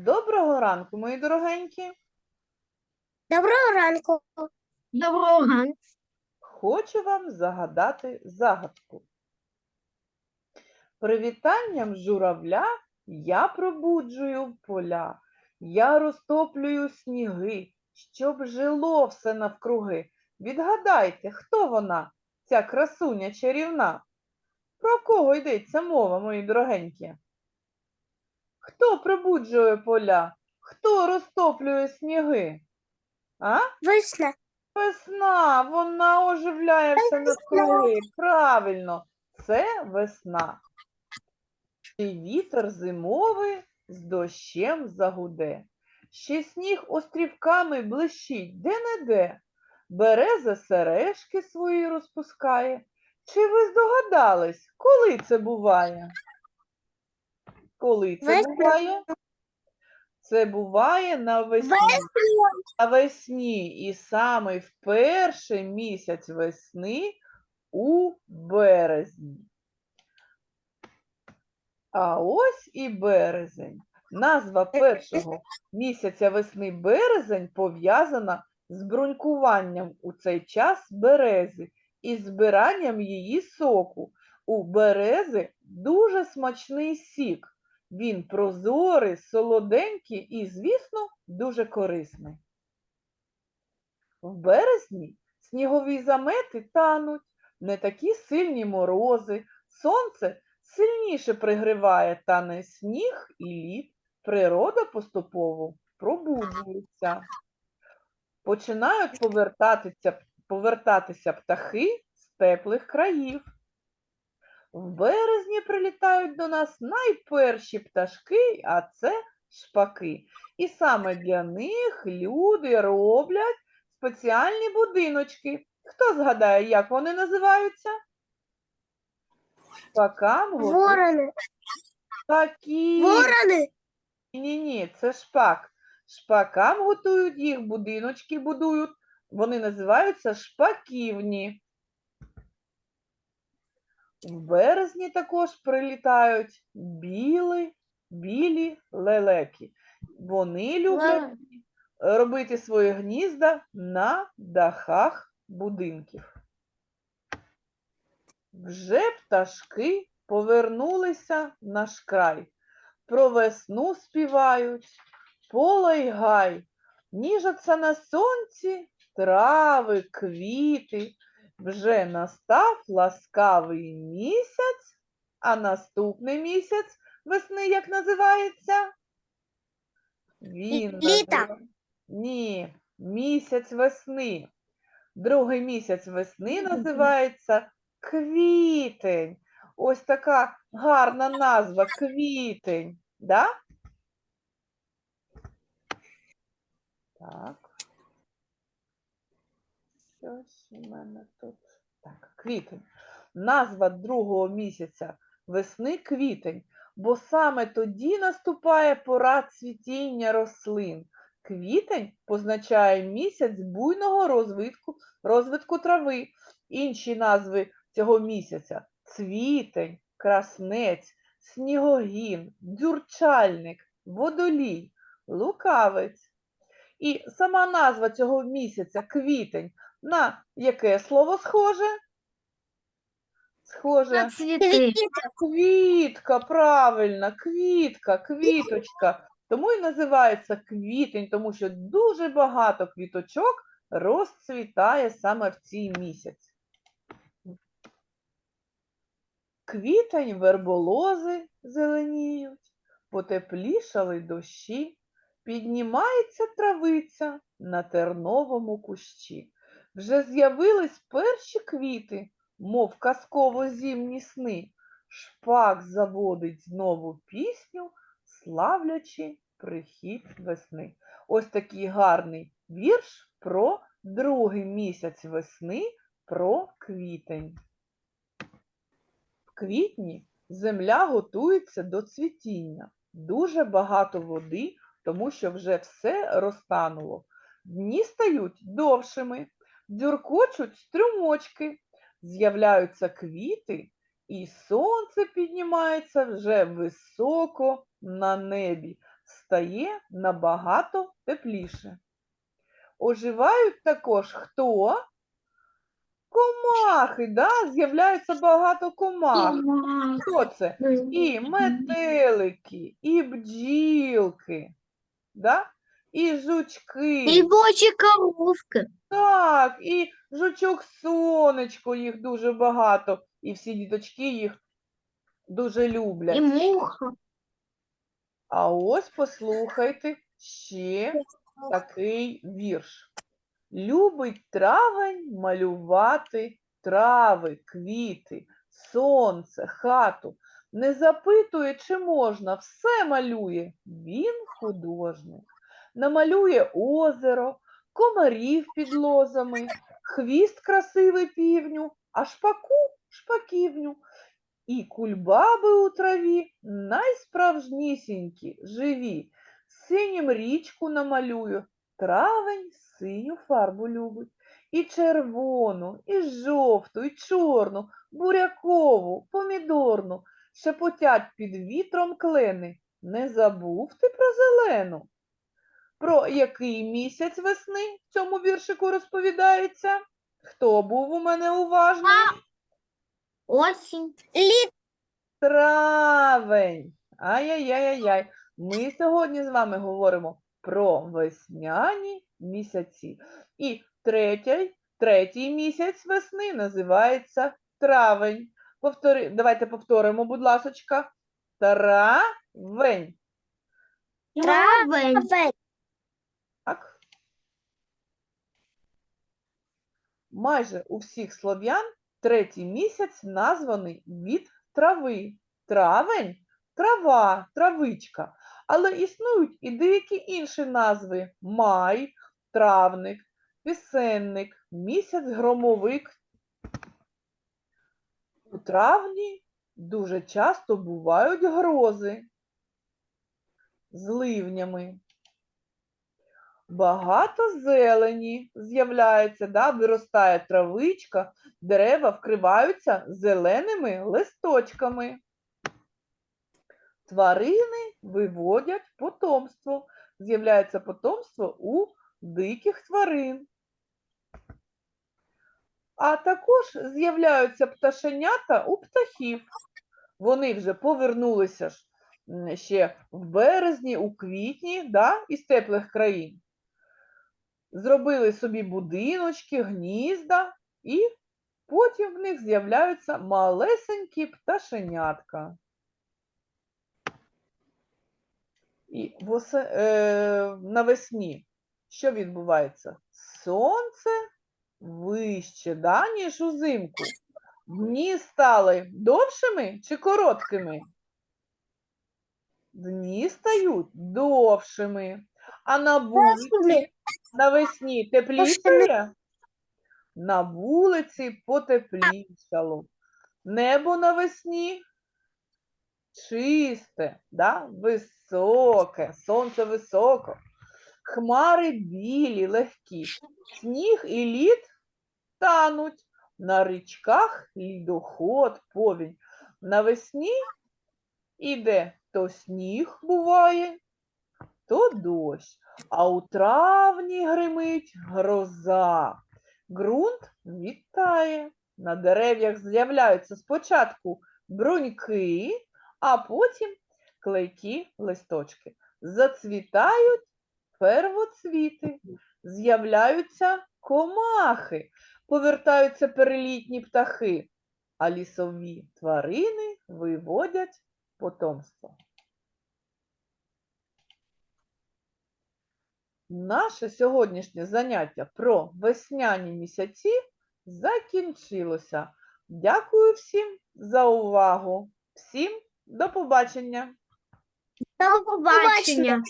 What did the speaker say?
Доброго ранку, мої дорогенькі. Доброго ранку. Доброго ранку. Хочу вам загадати загадку. Привітанням журавля я пробуджую поля, я розтоплюю сніги, щоб жило все навкруги. Відгадайте, хто вона, ця красуня чарівна? Про кого йдеться мова, мої дорогенькі? Хто пробуджує поля? Хто розтоплює сніги? А? Весна. Весна, вона оживляє все навкруги. Правильно, це весна. І вітер зимовий з дощем загуде. Ще сніг острівками блищить де-не-де. Береза сережки свої розпускає. Чи ви здогадались, коли це буває? Коли це Весною. буває? Це буває навесні. Навесні і саме в перший місяць весни у березні. А ось і березень. Назва першого місяця весни березень пов'язана з брунькуванням у цей час берези і збиранням її соку. У берези дуже смачний сік. Він прозорий, солоденький і, звісно, дуже корисний. В березні снігові замети тануть, не такі сильні морози, сонце сильніше пригріває тане сніг і лід, природа поступово пробуджується. Починають повертатися, повертатися птахи з теплих країв. В березні прилітають до нас найперші пташки, а це шпаки. І саме для них люди роблять спеціальні будиночки. Хто згадає, як вони називаються? Шпакам готують Ворони. такі. Ворони. Ні, ні, це шпак. Шпакам готують їх, будиночки будують. Вони називаються шпаківні. В березні також прилітають біли, білі лелеки. Вони люблять робити свої гнізда на дахах будинків. Вже пташки повернулися наш край. Про весну співають, поле гай, ніжаться на сонці трави, квіти. Вже настав ласкавий місяць, а наступний місяць весни як називається? Він Літо. назива- Ні, місяць весни. Другий місяць весни називається квітень. Ось така гарна назва квітень. Да? Так. Щось у мене тут. Так, квітень. Назва другого місяця весни квітень, бо саме тоді наступає пора цвітіння рослин. Квітень позначає місяць буйного розвитку, розвитку трави. Інші назви цього місяця цвітень, краснець, снігогін, дзюрчальник, водолій, лукавець. І сама назва цього місяця квітень на яке слово схоже? Схоже. На цвіти. Квітка, правильно, квітка, квіточка. Тому і називається квітень, тому що дуже багато квіточок розцвітає саме в цей місяць. Квітень верболози зеленіють, потеплішали дощі, піднімається травиця на терновому кущі. Вже з'явились перші квіти, мов казково-зімні сни. Шпак заводить знову пісню, славлячи прихід весни. Ось такий гарний вірш про другий місяць весни, про квітень. В квітні земля готується до цвітіння. Дуже багато води, тому що вже все розтануло. Дні стають довшими, дзюркочуть струмочки, з'являються квіти, і сонце піднімається вже високо на небі. стає набагато тепліше. Оживають також хто? Комахи, да? з'являється багато комах. Хто це? І метелики, і бджілки, да? і жучки. І бочі коровки. Так, і жучок сонечко, їх дуже багато, і всі діточки їх дуже люблять. І муха. А ось послухайте ще такий вірш. Любить травень малювати трави, квіти, сонце, хату. Не запитує, чи можна, все малює. Він художник. Намалює озеро, комарів під лозами, хвіст красивий півню, а шпаку шпаківню. І кульбаби у траві найсправжнісінькі, живі. Синім річку намалюю, травень синю фарбу любить. І червону, і жовту, і чорну, бурякову, помідорну. Шепотять під вітром клени. Не забув ти про зелену. Про який місяць весни в цьому віршику розповідається? Хто був у мене уважний? Осінь. Літ. Травень. Ай-яй-яй-яй. Ми сьогодні з вами говоримо про весняні місяці. І третій, третій місяць весни називається травень. Повтори, давайте повторимо, будь ласочка. Травень. Травень. Травень. Так. Майже у всіх слов'ян третій місяць названий від трави. Травень трава, травичка. Але існують і деякі інші назви: май, травник, пісенник, місяць громовик. У травні дуже часто бувають грози з ливнями. Багато зелені з'являється, да, виростає травичка, дерева вкриваються зеленими листочками. Тварини виводять потомство. З'являється потомство у диких тварин. А також з'являються пташенята у птахів. Вони вже повернулися ж ще в березні, у квітні да, із теплих країн зробили собі будиночки, гнізда, і потім в них з'являються малесенькі пташенятка. І восе, е, навесні що відбувається? Сонце вище, да, ніж узимку. Дні стали довшими чи короткими? Дні стають довшими. А на вулиці. Навесні теплішає? На вулиці потеплішало. Небо навесні чисте, да? високе, сонце високо. Хмари білі, легкі. Сніг і лід тануть. На річках лідоход, повінь. Навесні іде то сніг буває, то дощ. А у травні гримить гроза. Ґрунт відтає. На дерев'ях з'являються спочатку бруньки, а потім клейкі листочки. Зацвітають первоцвіти, з'являються комахи, повертаються перелітні птахи, а лісові тварини виводять потомство. Наше сьогоднішнє заняття про весняні місяці закінчилося. Дякую всім за увагу. Всім до побачення! До побачення.